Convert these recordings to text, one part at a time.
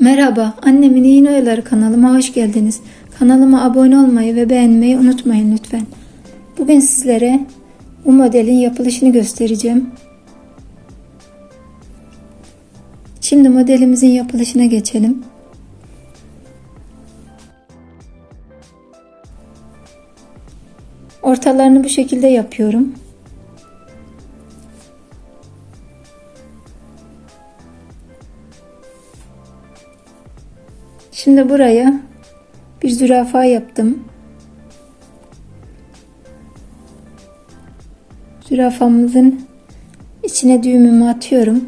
Merhaba, annemin İğne Oyaları kanalıma hoş geldiniz. Kanalıma abone olmayı ve beğenmeyi unutmayın lütfen. Bugün sizlere bu modelin yapılışını göstereceğim. Şimdi modelimizin yapılışına geçelim. Ortalarını bu şekilde yapıyorum. Şimdi buraya bir zürafa yaptım. Zürafamızın içine düğümümü atıyorum.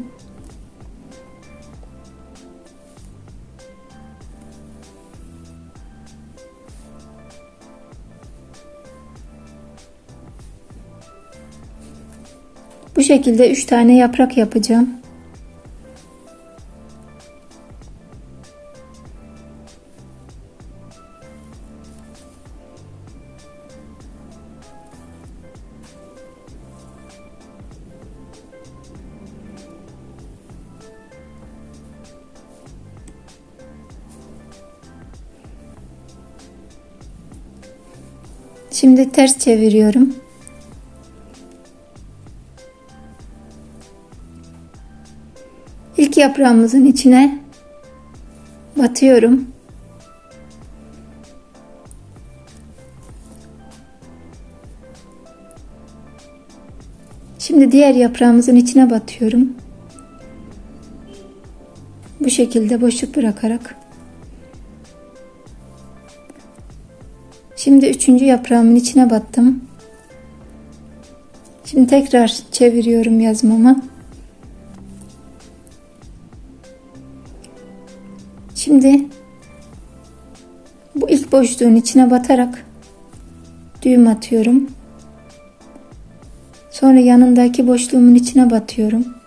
Bu şekilde 3 tane yaprak yapacağım. Şimdi ters çeviriyorum. İlk yaprağımızın içine batıyorum. Şimdi diğer yaprağımızın içine batıyorum. Bu şekilde boşluk bırakarak. Şimdi üçüncü yaprağımın içine battım. Şimdi tekrar çeviriyorum yazmamı. Şimdi bu ilk boşluğun içine batarak düğüm atıyorum. Sonra yanındaki boşluğumun içine batıyorum.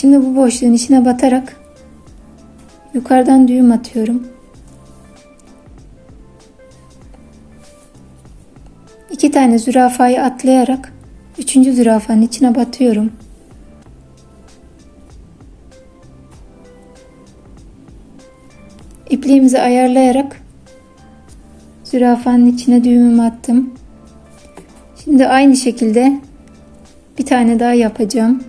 Şimdi bu boşluğun içine batarak yukarıdan düğüm atıyorum. İki tane zürafayı atlayarak üçüncü zürafanın içine batıyorum. İpliğimizi ayarlayarak zürafanın içine düğümümü attım. Şimdi aynı şekilde bir tane daha yapacağım.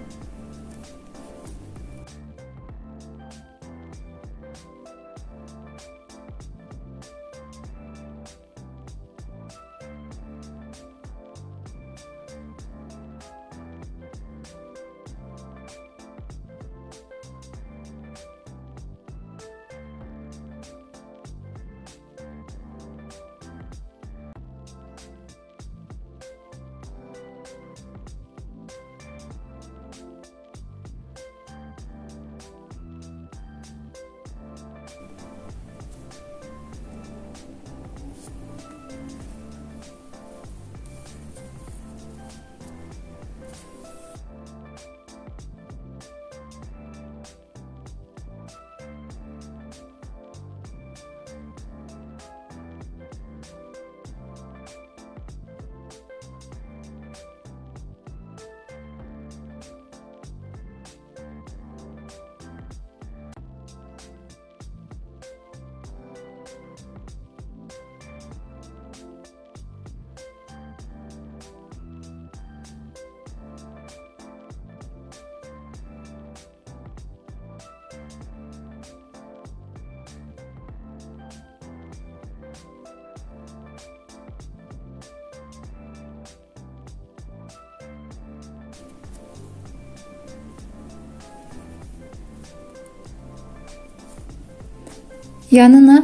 Yanına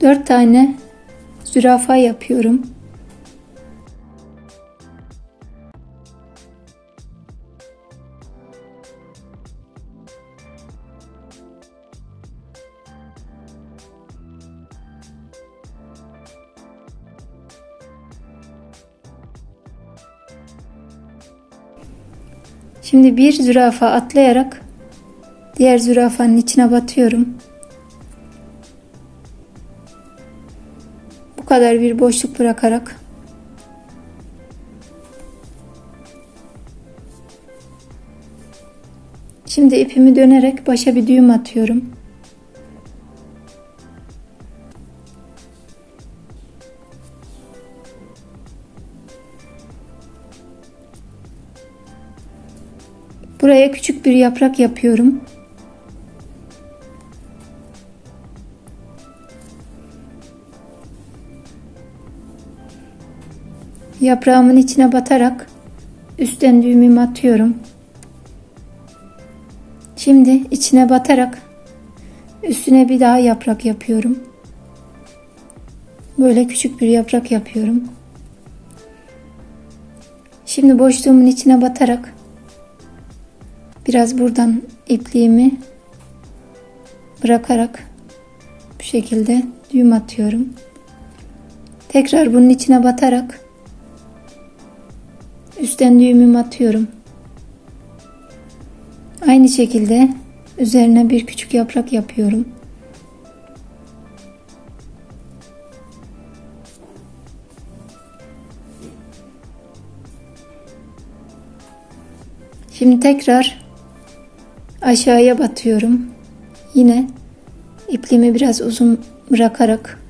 dört tane zürafa yapıyorum. Şimdi bir zürafa atlayarak diğer zürafanın içine batıyorum. bu kadar bir boşluk bırakarak Şimdi ipimi dönerek başa bir düğüm atıyorum. Buraya küçük bir yaprak yapıyorum. Yaprağımın içine batarak üstten düğümümü atıyorum. Şimdi içine batarak üstüne bir daha yaprak yapıyorum. Böyle küçük bir yaprak yapıyorum. Şimdi boşluğumun içine batarak biraz buradan ipliğimi bırakarak bu şekilde düğüm atıyorum. Tekrar bunun içine batarak üstten düğümümü atıyorum. Aynı şekilde üzerine bir küçük yaprak yapıyorum. Şimdi tekrar aşağıya batıyorum. Yine ipliğimi biraz uzun bırakarak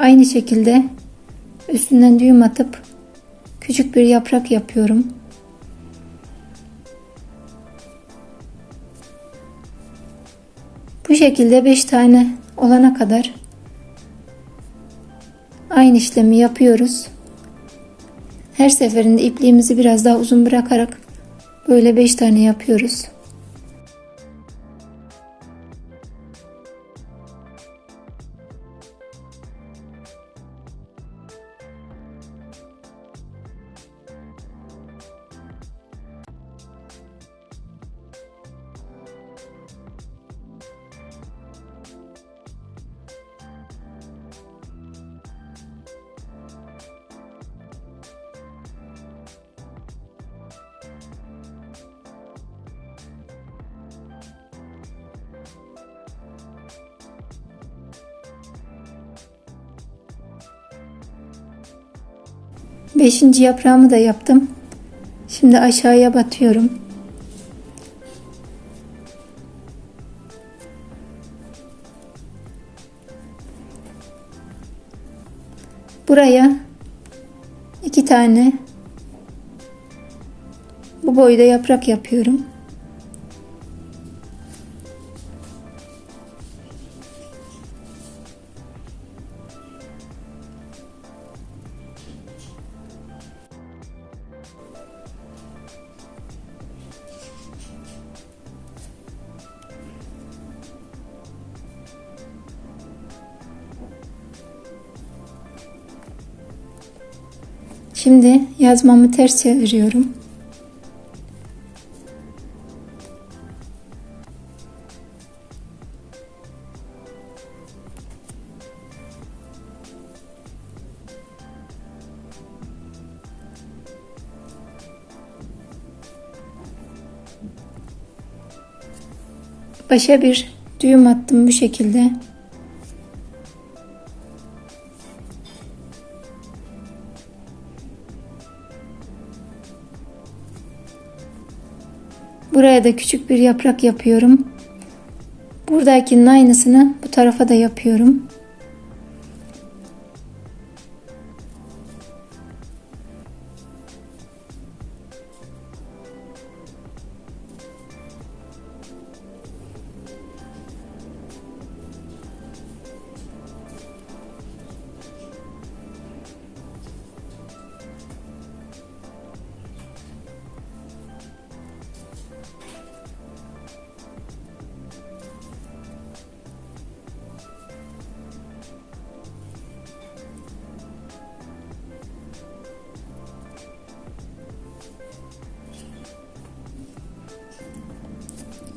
aynı şekilde üstünden düğüm atıp küçük bir yaprak yapıyorum. Bu şekilde 5 tane olana kadar aynı işlemi yapıyoruz. Her seferinde ipliğimizi biraz daha uzun bırakarak böyle 5 tane yapıyoruz. Beşinci yaprağımı da yaptım. Şimdi aşağıya batıyorum. Buraya iki tane bu boyda yaprak yapıyorum. Şimdi yazmamı ters çeviriyorum. Başa bir düğüm attım bu şekilde. Buraya da küçük bir yaprak yapıyorum. Buradakinin aynısını bu tarafa da yapıyorum.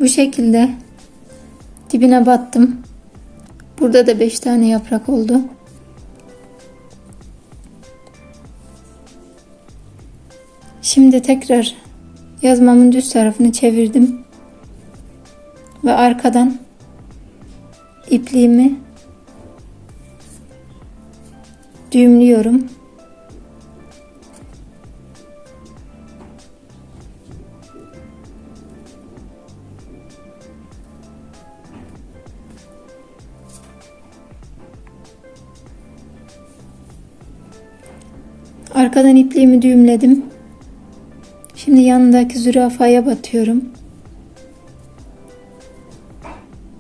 Bu şekilde dibine battım. Burada da 5 tane yaprak oldu. Şimdi tekrar yazmamın düz tarafını çevirdim. Ve arkadan ipliğimi düğümlüyorum. Arkadan ipliğimi düğümledim. Şimdi yanındaki zürafaya batıyorum.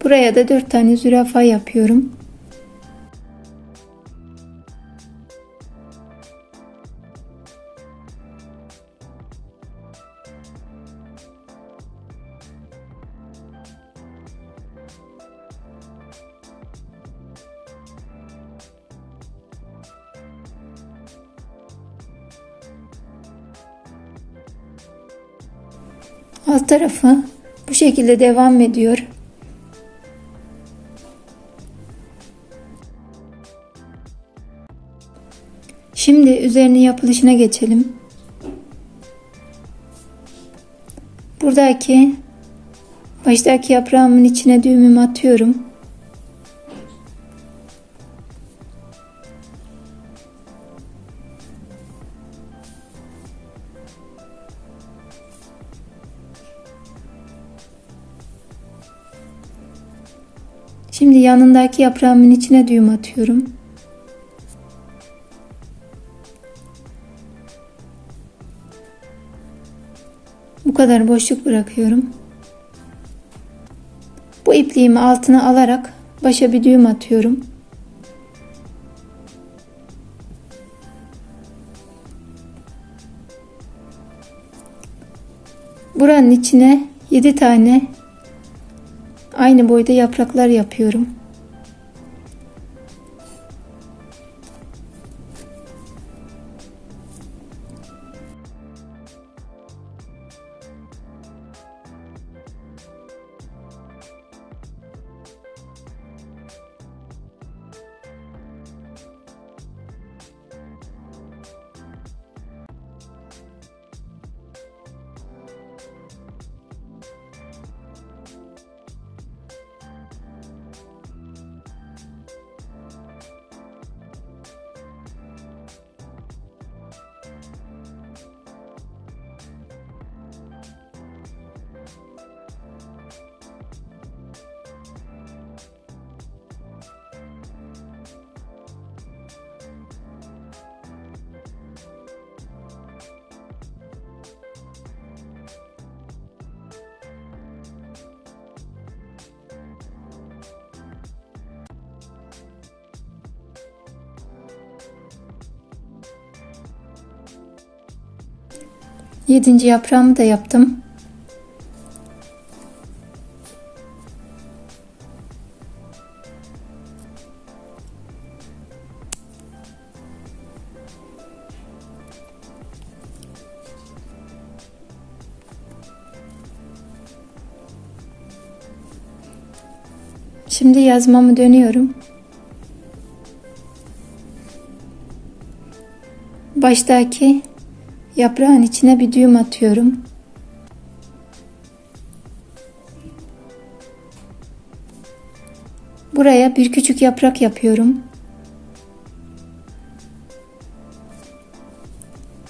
Buraya da 4 tane zürafa yapıyorum. Alt tarafı bu şekilde devam ediyor. Şimdi üzerine yapılışına geçelim. Buradaki baştaki yaprağımın içine düğümümü atıyorum. Yanındaki yaprağımın içine düğüm atıyorum. Bu kadar boşluk bırakıyorum. Bu ipliğimi altına alarak başa bir düğüm atıyorum. Buranın içine 7 tane aynı boyda yapraklar yapıyorum. Yedinci yaprağımı da yaptım. Şimdi yazmamı dönüyorum. Baştaki Yaprağın içine bir düğüm atıyorum. Buraya bir küçük yaprak yapıyorum.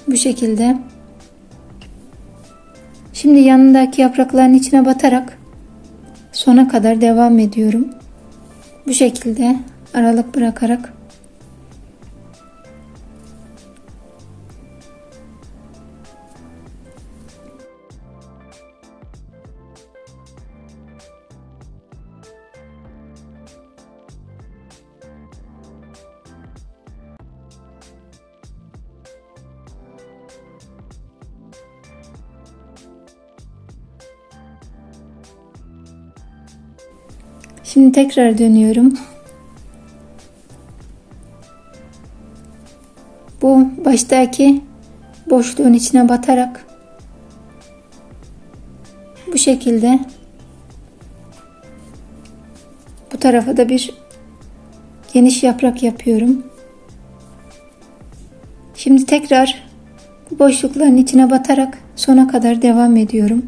Bu şekilde. Şimdi yanındaki yaprakların içine batarak sona kadar devam ediyorum. Bu şekilde aralık bırakarak Şimdi tekrar dönüyorum. Bu baştaki boşluğun içine batarak bu şekilde bu tarafa da bir geniş yaprak yapıyorum. Şimdi tekrar bu boşlukların içine batarak sona kadar devam ediyorum.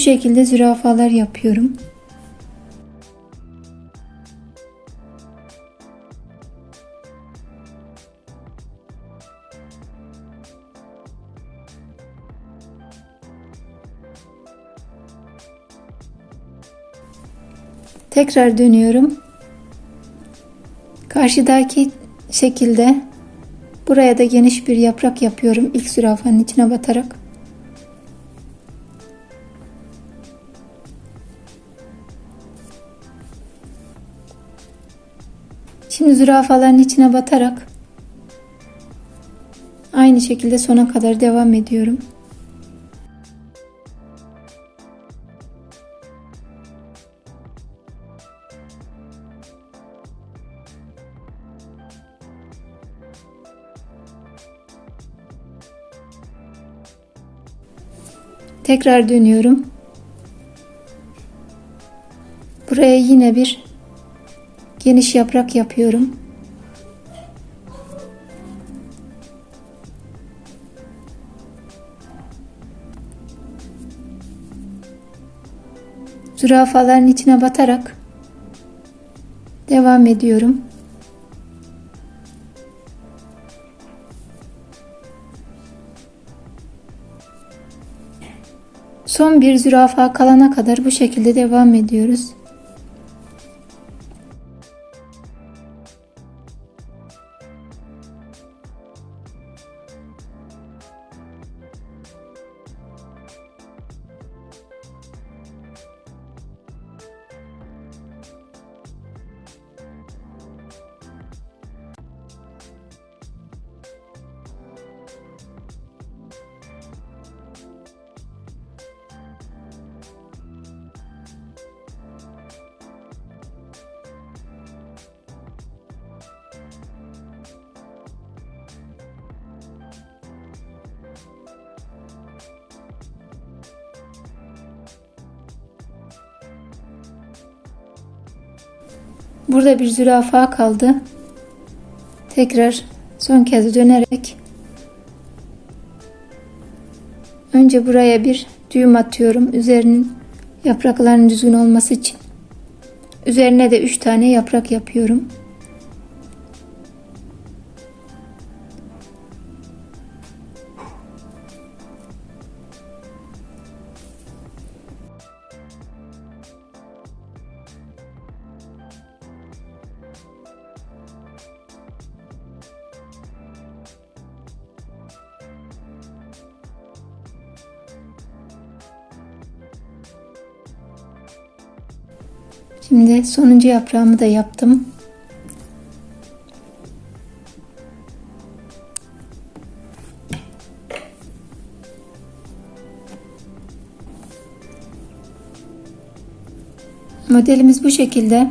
Bu şekilde zürafalar yapıyorum. Tekrar dönüyorum. Karşıdaki şekilde buraya da geniş bir yaprak yapıyorum ilk zürafanın içine batarak. Şimdi zürafaların içine batarak aynı şekilde sona kadar devam ediyorum. Tekrar dönüyorum. Buraya yine bir geniş yaprak yapıyorum. Zürafaların içine batarak devam ediyorum. Son bir zürafa kalana kadar bu şekilde devam ediyoruz. Burada bir zürafa kaldı. Tekrar son kez dönerek önce buraya bir düğüm atıyorum. Üzerinin yapraklarının düzgün olması için. Üzerine de 3 tane yaprak yapıyorum. Şimdi sonuncu yaprağımı da yaptım. Modelimiz bu şekilde.